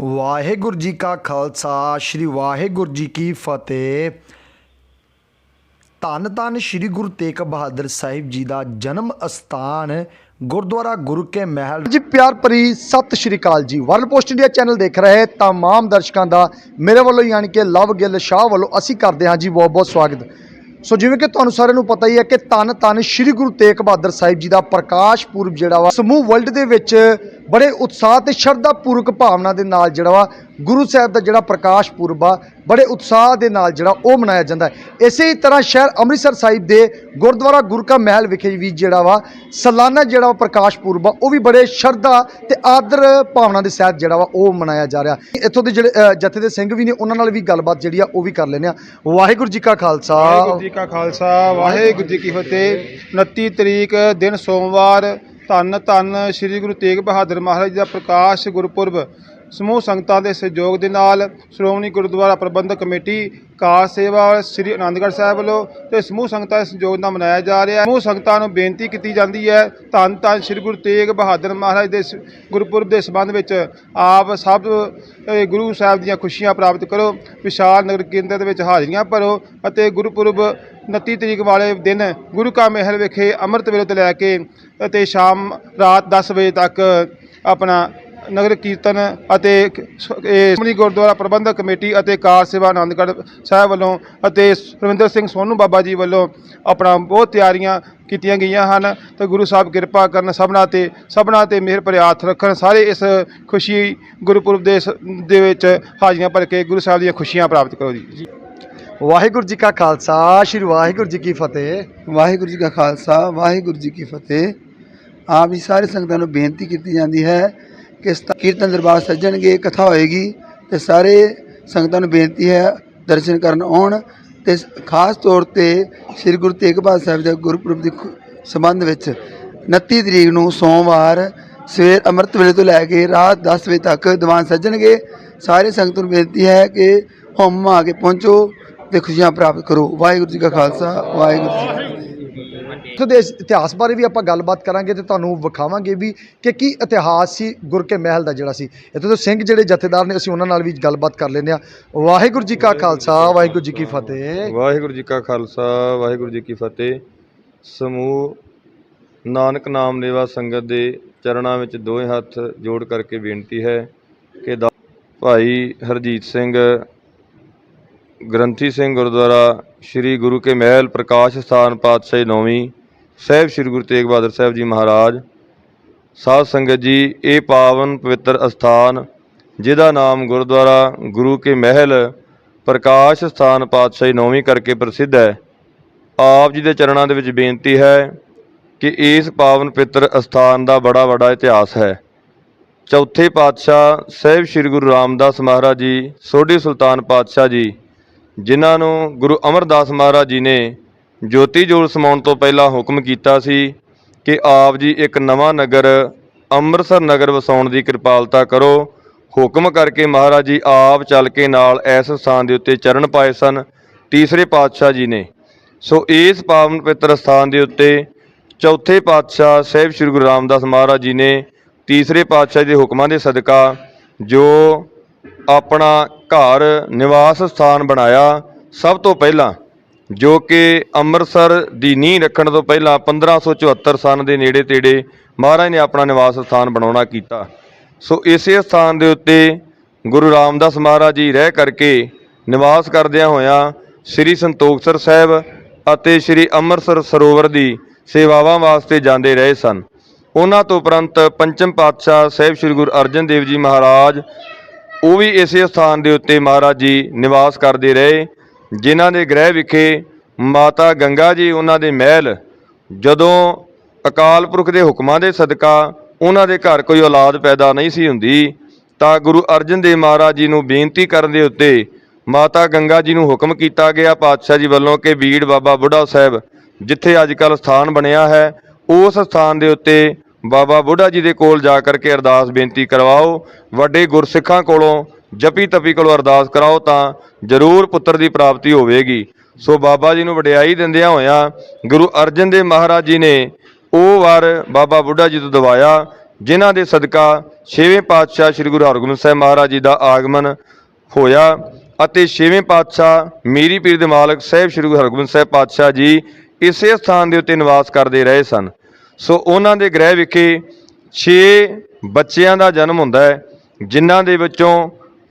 ਵਾਹਿਗੁਰੂ ਜੀ ਕਾ ਖਾਲਸਾ, ਸ੍ਰੀ ਵਾਹਿਗੁਰੂ ਜੀ ਕੀ ਫਤਿਹ। ਧੰਨ ਧੰਨ ਸ੍ਰੀ ਗੁਰੂ ਤੇਗ ਬਹਾਦਰ ਸਾਹਿਬ ਜੀ ਦਾ ਜਨਮ ਅਸਥਾਨ ਗੁਰਦੁਆਰਾ ਗੁਰੂ ਕੇ ਮਹਿਲ। ਜੀ ਪਿਆਰ ਭਰੀ ਸਤਿ ਸ਼੍ਰੀ ਅਕਾਲ ਜੀ। ਵਰਲਡ ਪੋਸਟ ਇੰਡੀਆ ਚੈਨਲ ਦੇਖ ਰਹੇ ਤਮਾਮ ਦਰਸ਼ਕਾਂ ਦਾ ਮੇਰੇ ਵੱਲੋਂ ਯਾਨੀ ਕਿ ਲਵ ਗਿੱਲ ਸ਼ਾਹ ਵੱਲੋਂ ਅਸੀਂ ਕਰਦੇ ਹਾਂ ਜੀ ਬਹੁਤ ਬਹੁਤ ਸਵਾਗਤ। ਸੋ ਜਿਵੇਂ ਕਿ ਤੁਹਾਨੂੰ ਸਾਰਿਆਂ ਨੂੰ ਪਤਾ ਹੀ ਹੈ ਕਿ ਤਨ ਤਨ ਸ੍ਰੀ ਗੁਰੂ ਤੇਗ ਬਹਾਦਰ ਸਾਹਿਬ ਜੀ ਦਾ ਪ੍ਰਕਾਸ਼ ਪੁਰਬ ਜਿਹੜਾ ਵਾ, ਸਮੂਹ ਵਰਲਡ ਦੇ ਵਿੱਚ ਬੜੇ ਉਤਸ਼ਾਹ ਤੇ ਸ਼ਰਧਾ ਪੂਰਵਕ ਭਾਵਨਾ ਦੇ ਨਾਲ ਜਿਹੜਾ ਵਾ, ਗੁਰੂ ਸਾਹਿਬ ਦਾ ਜਿਹੜਾ ਪ੍ਰਕਾਸ਼ ਪੁਰਬ ਆ, ਬੜੇ ਉਤਸ਼ਾਹ ਦੇ ਨਾਲ ਜਿਹੜਾ ਉਹ ਮਨਾਇਆ ਜਾਂਦਾ ਹੈ। ਇਸੇ ਤਰ੍ਹਾਂ ਸ਼ਹਿਰ ਅੰਮ੍ਰਿਤਸਰ ਸਾਹਿਬ ਦੇ ਗੁਰਦੁਆਰਾ ਗੁਰਕਾ ਮਹਿਲ ਵਿਖੇ ਵੀ ਜਿਹੜਾ ਵਾ, ਸਾਲਾਨਾ ਜਿਹੜਾ ਵਾ ਪ੍ਰਕਾਸ਼ ਪੁਰਬ ਆ, ਉਹ ਵੀ ਬੜੇ ਸ਼ਰਧਾ ਤੇ ਆਦਰ ਭਾਵਨਾ ਦੇ ਸਹਿਤ ਜਿਹੜਾ ਵਾ, ਉਹ ਮਨਾਇਆ ਜਾ ਰਿਹਾ। ਇੱਥੋਂ ਦੇ ਜਿਹੜੇ ਜਥੇ ਦੇ ਸਿੰਘ ਵੀ ਨੇ, ਉਹਨਾਂ ਨਾਲ ਵੀ ਗੱਲਬਾਤ ਜਿਹੜੀ ਆ, ਉਹ ਵੀ ਕਰ ਲੈਂਦੇ ਆ ਵਾਹਿਗੁਰੂ ਜੀ ਕਾ ਖਾਲਸਾ। ਜੀ ਕਾ ਖਾਲਸਾ, ਵਾਹਿਗੁਰੂ ਜੀ ਕੀ ਫਤਿਹ। 29 ਤਰੀਕ ਦਿਨ ਸੋਮਵਾਰ, ਧੰਨ ਧੰਨ ਸ੍ਰੀ ਗੁਰੂ ਤੇਗ ਬਹਾਦਰ ਮਹਾਰਾਜ ਦਾ ਪ੍ਰਕਾਸ਼ ਗੁਰਪੁਰਬ। ਸਮੂਹ ਸੰਗਤਾਂ ਦੇ ਸਹਿਯੋਗ ਦੇ ਨਾਲ ਸ਼੍ਰੋਮਣੀ ਗੁਰਦੁਆਰਾ ਪ੍ਰਬੰਧਕ ਕਮੇਟੀ, ਕਾਰ ਸੇਵਾ ਸ੍ਰੀ ਆਨੰਦਗੜ੍ਹ ਸਾਹਿਬ ਵੱਲੋਂ ਤੇ ਸਮੂਹ ਸੰਗਤਾਂ ਦੇ ਸਹਿਯੋਗ ਨਾਲ ਮਨਾਇਆ ਜਾ ਰਿਹਾ ਹੈ। ਸਮੂਹ ਸੰਗਤਾਂ ਨੂੰ ਬੇਨਤੀ ਕੀਤੀ ਜਾਂਦੀ ਹੈ, ਧੰਨ ਧੰਨ ਸ੍ਰੀ ਗੁਰੂ ਤੇਗ ਬਹਾਦਰ ਮਹਾਰਾਜ ਦੇ ਸ- ਗੁਰਪੁਰਬ ਦੇ ਸੰਬੰਧ ਵਿੱਚ ਆਪ ਸਭ ਗੁਰੂ ਸਾਹਿਬ ਦੀਆਂ ਖੁਸ਼ੀਆਂ ਪ੍ਰਾਪਤ ਕਰੋ, ਵਿਸ਼ਾਲ ਨਗਰ ਕੇਂਦਰ ਦੇ ਵਿੱਚ ਹਾਜ਼ਰੀਆਂ ਭਰੋ ਅਤੇ ਗੁਰਪੁਰਬ 29 ਤਰੀਕ ਵਾਲੇ ਦਿਨ ਗੁਰੂ ਕਾ ਮਹਿਲ ਵਿਖੇ ਅੰਮ੍ਰਿਤ ਵੇਲੇ ਤੋਂ ਲੈ ਕੇ ਅਤੇ ਸ਼ਾਮ ਰਾਤ 10 ਵਜੇ ਤੱਕ ਆਪਣਾ ਨਗਰ ਕੀਰਤਨ ਅਤੇ ਇਹ ਸ਼੍ਰੋਮਣੀ ਗੁਰਦੁਆਰਾ ਪ੍ਰਬੰਧਕ ਕਮੇਟੀ ਅਤੇ ਕਾਰ ਸੇਵਾ ਆਨੰਦਗੜ੍ਹ ਸਾਹਿਬ ਵੱਲੋਂ ਅਤੇ ਸੁਰਿੰਦਰ ਸਿੰਘ ਸੋਨੂ ਬਾਬਾ ਜੀ ਵੱਲੋਂ ਆਪਣਾ ਬਹੁਤ ਤਿਆਰੀਆਂ ਕੀਤੀਆਂ ਗਈਆਂ ਹਨ। ਤੇ ਗੁਰੂ ਸਾਹਿਬ ਕਿਰਪਾ ਕਰਨ ਸਭਨਾ ਤੇ ਸਭਨਾ ਤੇ ਮਿਹਰ ਭਰੇ ਹੱਥ ਰੱਖਣ ਸਾਰੇ ਇਸ ਖੁਸ਼ੀ ਗੁਰਪੁਰਬ ਦੇ ਸ- ਦੇ ਵਿੱਚ ਹਾਜ਼ਰੀਆਂ ਭਰ ਕੇ ਗੁਰੂ ਸਾਹਿਬ ਦੀਆਂ ਖੁਸ਼ੀਆਂ ਪ੍ਰਾਪਤ ਕਰੋ ਜੀ। ਵਾਹਿਗੁਰੂ ਜੀ ਕਾ ਖਾਲਸਾ ਸ੍ਰੀ ਵਾਹਿਗੁਰੂ ਜੀ ਕੀ ਫਤਿਹ। ਵਾਹਿਗੁਰੂ ਜੀ ਕਾ ਖਾਲਸਾ ਵਾਹਿਗੁਰੂ ਜੀ ਕੀ ਫਤਿਹ। ਆਪ ਜੀ ਸਾਰੇ ਸੰਗਤਾਂ ਨੂੰ ਬੇਨਤੀ ਕੀਤੀ ਜਾਂਦੀ ਹੈ ਕਿ ਕੀਰਤਨ ਦਰਬਾਰ ਸੱਜਣਗੇ, ਕਥਾ ਹੋਏਗੀ ਤੇ ਸਾਰੇ ਸੰਗਤਾਂ ਨੂੰ ਬੇਨਤੀ ਹੈ ਦਰਸ਼ਨ ਕਰਨ ਆਉਣ ਤੇ ਖਾਸ ਤੌਰ ਤੇ ਸ੍ਰੀ ਗੁਰੂ ਤੇਗ ਬਹਾਦਰ ਸਾਹਿਬ ਦੇ ਗੁਰਪੁਰਬ ਦੇ ਸੰਬੰਧ ਵਿੱਚ 29 ਤਰੀਕ ਨੂੰ ਸੋਮਵਾਰ ਸਵੇਰ ਅੰਮ੍ਰਿਤ ਵੇਲੇ ਤੋਂ ਲੈ ਕੇ ਰਾਤ 10 ਵਜੇ ਤੱਕ ਦੀਵਾਨ ਸੱਜਣਗੇ। ਸਾਰੇ ਸੰਗਤ ਨੂੰ ਬੇਨਤੀ ਹੈ ਕਿ ਹੁਮ ਆ ਕੇ ਪਹੁੰਚੋ ਤੇ ਖੁਸ਼ੀਆਂ ਪ੍ਰਾਪਤ ਕਰੋ। ਵਾਹਿਗੁਰੂ ਜੀ ਕਾ ਖਾਲਸਾ, ਵਾਹਿਗੁਰੂ ਜੀ ਇੱਥੋਂ ਦੇ ਇਤਿਹਾਸ ਬਾਰੇ ਵੀ ਆਪਾਂ ਗੱਲਬਾਤ ਕਰਾਂਗੇ ਤੇ ਤੁਹਾਨੂੰ ਵਿਖਾਵਾਂਗੇ ਵੀ ਕਿ ਕੀ ਇਤਿਹਾਸ ਸੀ ਗੁਰ ਕੇ ਮਹਿਲ ਦਾ ਜਿਹੜਾ ਸੀ। ਇੱਥੋਂ ਦੇ ਸਿੰਘ ਜਿਹੜੇ ਜਥੇਦਾਰ ਨੇ ਅਸੀਂ ਉਹਨਾਂ ਨਾਲ ਵੀ ਗੱਲਬਾਤ ਕਰ ਲੈਂਦੇ ਆ ਵਾਹਿਗੁਰੂ ਜੀ ਕਾ ਖਾਲਸਾ ਵਾਹਿਗੁਰੂ ਜੀ ਕੀ ਫਤਿਹ। ਵਾਹਿਗੁਰੂ ਜੀ ਕਾ ਖਾਲਸਾ ਵਾਹਿਗੁਰੂ ਜੀ ਕੀ ਫਤਿਹ। ਸਮੂਹ ਨਾਨਕ ਨਾਮ ਲੇਵਾ ਸੰਗਤ ਦੇ ਚਰਨਾਂ ਵਿੱਚ ਦੋਵੇਂ ਹੱਥ ਜੋੜ ਕਰਕੇ ਬੇਨਤੀ ਹੈ ਕਿ ਦਾ- ਭਾਈ ਹਰਜੀਤ ਸਿੰਘ ਗ੍ਰੰਥੀ ਸਿੰਘ ਗੁਰਦੁਆਰਾ ਸ੍ਰੀ ਗੁਰੂ ਕੇ ਮਹਿਲ ਪ੍ਰਕਾਸ਼ ਸਥਾਨ ਪਾਤਸ਼ਾਹੀ ਨੌਵੀਂ, ਸਾਹਿਬ ਸ੍ਰੀ ਗੁਰੂ ਤੇਗ ਬਹਾਦਰ ਸਾਹਿਬ ਜੀ ਮਹਾਰਾਜ। ਸਾਧ ਸੰਗਤ ਜੀ, ਇਹ ਪਾਵਨ ਪਵਿੱਤਰ ਅਸਥਾਨ, ਜਿਹਦਾ ਨਾਮ ਗੁਰਦੁਆਰਾ ਗੁਰੂ ਕੇ ਮਹਿਲ ਪ੍ਰਕਾਸ਼ ਸਥਾਨ ਪਾਤਸ਼ਾਹੀ ਨੌਵੀਂ ਕਰਕੇ ਪ੍ਰਸਿੱਧ ਹੈ। ਆਪ ਜੀ ਦੇ ਚਰਨਾਂ ਦੇ ਵਿੱਚ ਬੇਨਤੀ ਹੈ ਕਿ ਇਸ ਪਾਵਨ ਪਵਿੱਤਰ ਅਸਥਾਨ ਦਾ ਬੜਾ ਵੱਡਾ ਇਤਿਹਾਸ ਹੈ। ਚੌਥੇ ਪਾਤਸ਼ਾਹ ਸਾਹਿਬ ਸ੍ਰੀ ਗੁਰੂ ਰਾਮਦਾਸ ਮਹਾਰਾਜ ਜੀ, ਸੋਢੀ ਸੁਲਤਾਨ ਪਾਤਸ਼ਾਹ ਜੀ ਜਿਨ੍ਹਾਂ ਨੂੰ ਗੁਰੂ ਅਮਰਦਾਸ ਮਹਾਰਾਜ ਜੀ ਨੇ ਜੋਤੀ ਜੋਤ ਸਮਾਉਣ ਤੋਂ ਪਹਿਲਾਂ ਹੁਕਮ ਕੀਤਾ ਸੀ ਕਿ ਆਪ ਜੀ ਇੱਕ ਨਵਾਂ ਨਗਰ ਅੰਮ੍ਰਿਤਸਰ ਨਗਰ ਵਸਾਉਣ ਦੀ ਕਿਰਪਾਲਤਾ ਕਰੋ। ਹੁਕਮ ਕਰਕੇ ਮਹਾਰਾਜ ਜੀ ਆਪ ਚੱਲ ਕੇ ਨਾਲ ਇਸ ਸਥਾਨ ਦੇ ਉੱਤੇ ਚਰਨ ਪਾਏ ਸਨ। ਤੀਸਰੇ ਪਾਤਸ਼ਾਹ ਜੀ ਨੇ। ਸੋ ਇਸ ਪਾਵਨ ਪਵਿੱਤਰ ਸਥਾਨ ਦੇ ਉੱਤੇ ਚੌਥੇ ਪਾਤਸ਼ਾਹ ਸਾਹਿਬ ਸ੍ਰੀ ਗੁਰੂ ਰਾਮਦਾਸ ਮਹਾਰਾਜ ਜੀ ਨੇ ਤੀਸਰੇ ਪਾਤਸ਼ਾਹ ਦੇ ਹੁਕਮਾਂ ਦੇ ਸਦਕਾ ਜੋ ਆਪਣਾ ਘਰ ਨਿਵਾਸ ਸਥਾਨ ਬਣਾਇਆ ਸਭ ਤੋਂ ਪਹਿਲਾਂ, ਜੋ ਕਿ ਅੰਮ੍ਰਿਤਸਰ ਦੀ ਨੀਂਹ ਰੱਖਣ ਤੋਂ ਪਹਿਲਾਂ 1574 ਸਨ ਦੇ ਨੇੜੇ ਤੇੜੇ ਮਹਾਰਾਜ ਨੇ ਆਪਣਾ ਨਿਵਾਸ ਸਥਾਨ ਬਣਾਉਣਾ ਕੀਤਾ। ਸੋ ਇਸੇ ਸਥਾਨ ਦੇ ਉੱਤੇ ਗੁਰੂ ਰਾਮਦਾਸ ਮਹਾਰਾਜ ਜੀ ਰਹਿ ਕਰਕੇ ਨਿਵਾਸ ਕਰਦਿਆਂ ਹੋਇਆਂ ਸ੍ਰੀ ਸੰਤੋਖਸਰ ਸਾਹਿਬ ਅਤੇ ਸ੍ਰੀ ਅੰਮ੍ਰਿਤਸਰ ਸਰੋਵਰ ਦੀ ਸੇਵਾਵਾਂ ਵਾਸਤੇ ਜਾਂਦੇ ਰਹੇ ਸਨ। ਉਹਨਾਂ ਤੋਂ ਉਪਰੰਤ ਪੰਚਮ ਪਾਤਸ਼ਾਹ ਸਾਹਿਬ ਸ੍ਰੀ ਗੁਰੂ ਅਰਜਨ ਦੇਵ ਜੀ ਮਹਾਰਾਜ ਉਹ ਵੀ ਇਸੇ ਸਥਾਨ ਦੇ ਉੱਤੇ ਮਹਾਰਾਜ ਜੀ ਨਿਵਾਸ ਕਰਦੇ ਰਹੇ, ਜਿਨ੍ਹਾਂ ਦੇ ਗ੍ਰਹਿ ਵਿਖੇ ਮਾਤਾ ਗੰਗਾ ਜੀ ਉਹਨਾਂ ਦੇ ਮਹਿਲ, ਜਦੋਂ ਅਕਾਲ ਪੁਰਖ ਦੇ ਹੁਕਮਾਂ ਦੇ ਸਦਕਾ ਉਹਨਾਂ ਦੇ ਘਰ ਕੋਈ ਔਲਾਦ ਪੈਦਾ ਨਹੀਂ ਸੀ ਹੁੰਦੀ, ਤਾਂ ਗੁਰੂ ਅਰਜਨ ਦੇਵ ਮਹਾਰਾਜ ਜੀ ਨੂੰ ਬੇਨਤੀ ਕਰਨ ਦੇ ਉੱਤੇ ਮਾਤਾ ਗੰਗਾ ਜੀ ਨੂੰ ਹੁਕਮ ਕੀਤਾ ਗਿਆ ਪਾਤਸ਼ਾਹ ਜੀ ਵੱਲੋਂ ਕਿ ਬੀੜ ਬਾਬਾ ਬੁੱਢਾ ਸਾਹਿਬ, ਜਿੱਥੇ ਅੱਜ ਕੱਲ੍ਹ ਸਥਾਨ ਬਣਿਆ ਹੈ, ਉਸ ਸਥਾਨ ਦੇ ਉੱਤੇ ਬਾਬਾ ਬੁੱਢਾ ਜੀ ਦੇ ਕੋਲ ਜਾ ਕਰਕੇ ਅਰਦਾਸ ਬੇਨਤੀ ਕਰਵਾਓ। ਵੱਡੇ ਗੁਰਸਿੱਖਾਂ ਕੋਲੋਂ ਜਪੀ ਤਪੀ ਕੋਲੋਂ ਅਰਦਾਸ ਕਰਾਓ ਤਾਂ ਜ਼ਰੂਰ ਪੁੱਤਰ ਦੀ ਪ੍ਰਾਪਤੀ ਹੋਵੇਗੀ। ਸੋ ਬਾਬਾ ਜੀ ਨੂੰ ਵਡਿਆਈ ਦਿੰਦਿਆਂ ਹੋਇਆਂ ਗੁਰੂ ਅਰਜਨ ਦੇਵ ਮਹਾਰਾਜ ਜੀ ਨੇ ਉਹ ਵਾਰ ਬਾਬਾ ਬੁੱਢਾ ਜੀ ਤੋਂ ਦਵਾਇਆ, ਜਿਨ੍ਹਾਂ ਦੇ ਸਦਕਾ ਛੇਵੇਂ ਪਾਤਸ਼ਾਹ ਸ੍ਰੀ ਗੁਰੂ ਹਰਗੋਬਿੰਦ ਸਾਹਿਬ ਮਹਾਰਾਜ ਜੀ ਦਾ ਆਗਮਨ ਹੋਇਆ ਅਤੇ ਛੇਵੇਂ ਪਾਤਸ਼ਾਹ ਮੀਰੀ ਪੀਰ ਦੇ ਮਾਲਕ ਸਾਹਿਬ ਸ੍ਰੀ ਗੁਰੂ ਹਰਗੋਬਿੰਦ ਸਾਹਿਬ ਪਾਤਸ਼ਾਹ ਜੀ ਇਸੇ ਸਥਾਨ ਦੇ ਉੱਤੇ ਨਿਵਾਸ ਕਰਦੇ ਰਹੇ ਸਨ। ਸੋ ਉਹਨਾਂ ਦੇ ਗ੍ਰਹਿ ਵਿਖੇ 6 ਬੱਚਿਆਂ ਦਾ ਜਨਮ ਹੁੰਦਾ ਹੈ, ਜਿਨ੍ਹਾਂ ਦੇ ਵਿੱਚੋਂ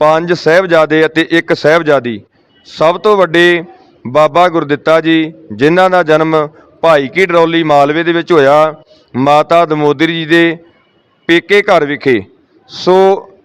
ਪੰਜ ਸਾਹਿਬਜ਼ਾਦੇ ਅਤੇ ਇੱਕ ਸਾਹਿਬਜ਼ਾਦੀ। ਸਭ ਤੋਂ ਵੱਡੇ ਬਾਬਾ ਗੁਰਦਿੱਤਾ ਜੀ, ਜਿਨ੍ਹਾਂ ਦਾ ਜਨਮ ਭਾਈ ਕੀ ਡਰੌਲੀ ਮਾਲਵੇ ਦੇ ਵਿੱਚ ਹੋਇਆ, ਮਾਤਾ ਦਮੋਦਰੀ ਜੀ ਦੇ ਪੇਕੇ ਘਰ ਵਿਖੇ। ਸੋ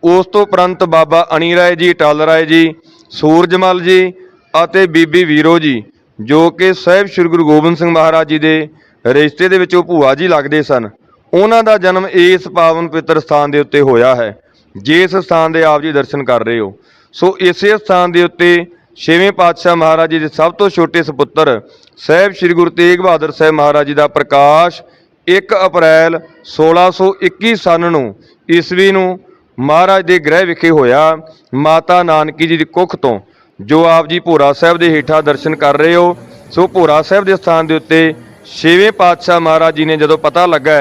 ਉਸ ਤੋਂ ਉਪਰੰਤ ਬਾਬਾ ਅਣੀ ਰਾਏ ਜੀ ਟਾਲ ਰਾਏ ਜੀ, ਸੂਰਜਮਲ ਜੀ ਅਤੇ ਬੀਬੀ ਵੀਰੋ ਜੀ, ਜੋ ਕਿ ਸਾਹਿਬ ਸ੍ਰੀ ਗੁਰੂ ਗੋਬਿੰਦ ਸਿੰਘ ਮਹਾਰਾਜ ਜੀ ਦੇ ਰਿਸ਼ਤੇ ਦੇ ਵਿੱਚ ਉਹ ਭੂਆ ਜੀ ਲੱਗਦੇ ਸਨ। ਉਹਨਾਂ ਦਾ ਜਨਮ ਇਸ ਪਾਵਨ ਪਵਿੱਤਰ ਸਥਾਨ ਦੇ ਉੱਤੇ ਹੋਇਆ ਹੈ, ਜਿਸ ਸਥਾਨ ਦੇ ਆਪ ਜੀ ਦਰਸ਼ਨ ਕਰ ਰਹੇ ਹੋ। ਸੋ ਇਸੇ ਸਥਾਨ ਦੇ ਉੱਤੇ ਛੇਵੇਂ ਪਾਤਸ਼ਾਹ ਮਹਾਰਾਜ ਜੀ ਦੇ ਸਭ ਤੋਂ ਛੋਟੇ ਸੁਪੁੱਤਰ ਸਾਹਿਬ ਸ੍ਰੀ ਗੁਰੂ ਤੇਗ ਬਹਾਦਰ ਸਾਹਿਬ ਮਹਾਰਾਜ ਜੀ ਦਾ ਪ੍ਰਕਾਸ਼ 1 ਅਪ੍ਰੈਲ 1621 ਸਨ ਨੂੰ ਈਸਵੀ ਨੂੰ ਮਹਾਰਾਜ ਦੇ ਗ੍ਰਹਿ ਵਿਖੇ ਹੋਇਆ ਮਾਤਾ ਨਾਨਕੀ ਜੀ ਦੀ ਕੁੱਖ ਤੋਂ, ਜੋ ਆਪ ਜੀ ਭੋਰਾ ਸਾਹਿਬ ਦੇ ਹੇਠਾਂ ਦਰਸ਼ਨ ਕਰ ਰਹੇ ਹੋ। ਸੋ ਭੋਰਾ ਸਾਹਿਬ ਦੇ ਸਥਾਨ ਦੇ ਉੱਤੇ ਛੇਵੇਂ ਪਾਤਸ਼ਾਹ ਮਹਾਰਾਜ ਜੀ ਨੇ ਜਦੋਂ ਪਤਾ ਲੱਗਾ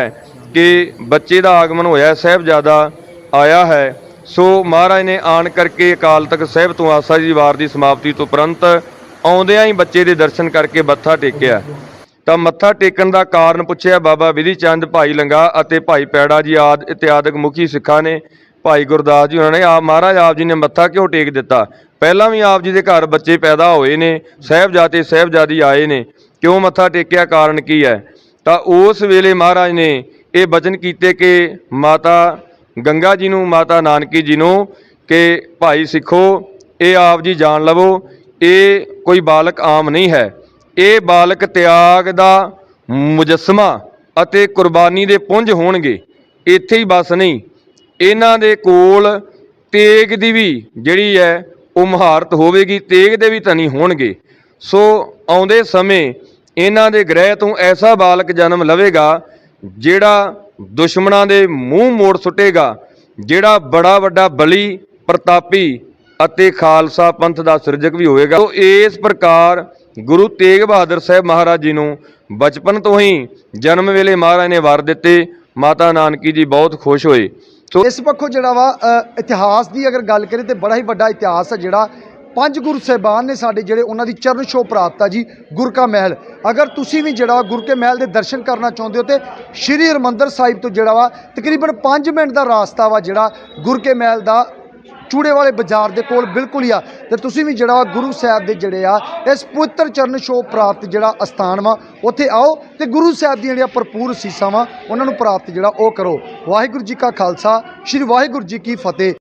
ਕਿ ਬੱਚੇ ਦਾ ਆਗਮਨ ਹੋਇਆ ਹੈ, ਸਾਹਿਬਜ਼ਾਦਾ ਆਇਆ ਹੈ ਸੋ ਮਹਾਰਾਜ ਨੇ ਆਣ ਕਰਕੇ ਅਕਾਲ ਤਖਤ ਸਾਹਿਬ ਤੋਂ ਆਸਾ ਜੀ ਵਾਰ ਦੀ ਸਮਾਪਤੀ ਤੋਂ ਉਪਰੰਤ ਆਉਂਦਿਆਂ ਹੀ ਬੱਚੇ ਦੇ ਦਰਸ਼ਨ ਕਰਕੇ ਮੱਥਾ ਟੇਕਿਆ। ਤਾਂ ਮੱਥਾ ਟੇਕਣ ਦਾ ਕਾਰਨ ਪੁੱਛਿਆ ਬਾਬਾ ਵਿਧੀ ਚੰਦ ਭਾਈ ਲੰਗਾ ਅਤੇ ਭਾਈ ਪੈੜਾ ਜੀ ਆਦ ਇਤਿਆਦਿਕ ਮੁਖੀ ਸਿੱਖਾਂ ਨੇ ਭਾਈ ਗੁਰਦਾਸ ਜੀ ਉਹਨਾਂ ਨੇ ਆ ਮਹਾਰਾਜ ਆਪ ਜੀ ਨੇ ਮੱਥਾ ਕਿਉਂ ਟੇਕ ਦਿੱਤਾ? ਪਹਿਲਾਂ ਵੀ ਆਪ ਜੀ ਦੇ ਘਰ ਬੱਚੇ ਪੈਦਾ ਹੋਏ ਨੇ ਸਾਹਿਬਜ਼ਾਦੇ ਸਾਹਿਬਜ਼ਾਦੀ ਆਏ ਨੇ ਕਿਉਂ ਮੱਥਾ ਟੇਕਿਆ? ਕਾਰਨ ਕੀ ਹੈ? ਤਾਂ ਉਸ ਵੇਲੇ ਮਹਾਰਾਜ ਨੇ ਇਹ ਬਚਨ ਕੀਤੇ ਕਿ ਮਾਤਾ ਗੰਗਾ ਜੀ ਨੂੰ, ਮਾਤਾ ਨਾਨਕੀ ਜੀ ਨੂੰ ਕਿ ਭਾਈ ਸਿੱਖੋ, ਇਹ ਆਪ ਜੀ ਜਾਣ ਲਵੋ, ਇਹ ਕੋਈ ਬਾਲਕ ਆਮ ਨਹੀਂ ਹੈ। ਇਹ ਬਾਲਕ ਤਿਆਗ ਦਾ ਮੁਜਸਮਾ ਅਤੇ ਕੁਰਬਾਨੀ ਦੇ ਪੁੰਜ ਹੋਣਗੇ। ਇੱਥੇ ਹੀ ਬਸ ਨਹੀਂ, ਇਹਨਾਂ ਦੇ ਕੋਲ ਤੇਗ ਦੀ ਵੀ ਜਿਹੜੀ ਹੈ, ਉਹ ਮਹਾਰਤ ਹੋਵੇਗੀ, ਤੇਗ ਦੇ ਵੀ ਧਨੀ ਹੋਣਗੇ। ਸੋ ਆਉਂਦੇ ਸਮੇਂ ਇਹਨਾਂ ਦੇ ਗ੍ਰਹਿ ਤੋਂ ਐਸਾ ਬਾਲਕ ਜਨਮ ਲਵੇਗਾ ਜਿਹੜਾ ਦੁਸ਼ਮਣਾਂ ਦੇ ਮੂੰਹ ਮੋੜ ਸੁੱਟੇਗਾ, ਜਿਹੜਾ ਬੜਾ ਵੱਡਾ ਬਲੀ, ਪ੍ਰਤਾਪੀ ਅਤੇ ਖਾਲਸਾ ਪੰਥ ਦਾ ਸਿਰਜਕ ਵੀ ਹੋਵੇਗਾ। ਸੋ ਇਸ ਪ੍ਰਕਾਰ ਗੁਰੂ ਤੇਗ ਬਹਾਦਰ ਸਾਹਿਬ ਮਹਾਰਾਜ ਜੀ ਨੂੰ ਬਚਪਨ ਤੋਂ ਹੀ ਜਨਮ ਵੇਲੇ ਮਹਾਰਾਜ ਨੇ ਵਾਰ ਦਿੱਤੇ। ਮਾਤਾ ਨਾਨਕੀ ਜੀ ਬਹੁਤ ਖੁਸ਼ ਹੋਏ। ਸੋ ਇਸ ਪੱਖੋਂ ਜਿਹੜਾ ਵਾ ਇਤਿਹਾਸ ਦੀ ਅਗਰ ਗੱਲ ਕਰੀਏ ਤੇ ਬੜਾ ਹੀ ਵੱਡਾ ਇਤਿਹਾਸ ਹੈ ਜਿਹੜਾ ਪੰਜ ਗੁਰੂ ਸਾਹਿਬਾਨ ਨੇ ਸਾਡੇ ਜਿਹੜੇ ਉਹਨਾਂ ਦੀ ਚਰਨ ਛੋਹ ਪ੍ਰਾਪਤ ਆ ਜੀ, ਗੁਰਕਾ ਮਹਿਲ। ਅਗਰ ਤੁਸੀਂ ਵੀ ਜਿਹੜਾ ਵਾ ਗੁਰ ਮਹਿਲ ਦੇ ਦਰਸ਼ਨ ਕਰਨਾ ਚਾਹੁੰਦੇ ਹੋ ਤੇ ਸ਼੍ਰੀ ਹਰਿਮੰਦਰ ਸਾਹਿਬ ਤੋਂ ਜਿਹੜਾ ਵਾ, ਤਕਰੀਬਨ 5 ਮਿੰਟ ਦਾ ਰਾਸਤਾ ਵਾ ਜਿਹੜਾ ਗੁਰਕੇ ਮਹਿਲ ਦਾ ਚੂੜੇ ਵਾਲੇ ਬਾਜ਼ਾਰ ਦੇ ਕੋਲ ਬਿਲਕੁਲ ਹੀ ਆ। ਤੇ ਤੁਸੀਂ ਵੀ ਜਿਹੜਾ ਵਾ ਗੁਰੂ ਸਾਹਿਬ ਦੇ ਜਿਹੜੇ ਆ, ਇਸ ਪਵਿੱਤਰ ਚਰਨ ਛੋਹ ਪ੍ਰਾਪਤ ਜਿਹੜਾ ਅਸਥਾਨ ਵਾ, ਉੱਥੇ ਆਓ ਤੇ ਗੁਰੂ ਸਾਹਿਬ ਦੀਆਂ ਜਿਹੜੀਆਂ ਭਰਪੂਰ ਸੀਸਾਂ ਵਾ, ਉਹਨਾਂ ਨੂੰ ਪ੍ਰਾਪਤ ਜਿਹੜਾ ਉਹ ਕਰੋ। ਵਾਹਿਗੁਰੂ ਜੀ ਕਾ ਖਾਲਸਾ, ਸ੍ਰੀ ਵਾਹਿਗੁਰੂ ਜੀ ਕੀ ਫਤਿਹ।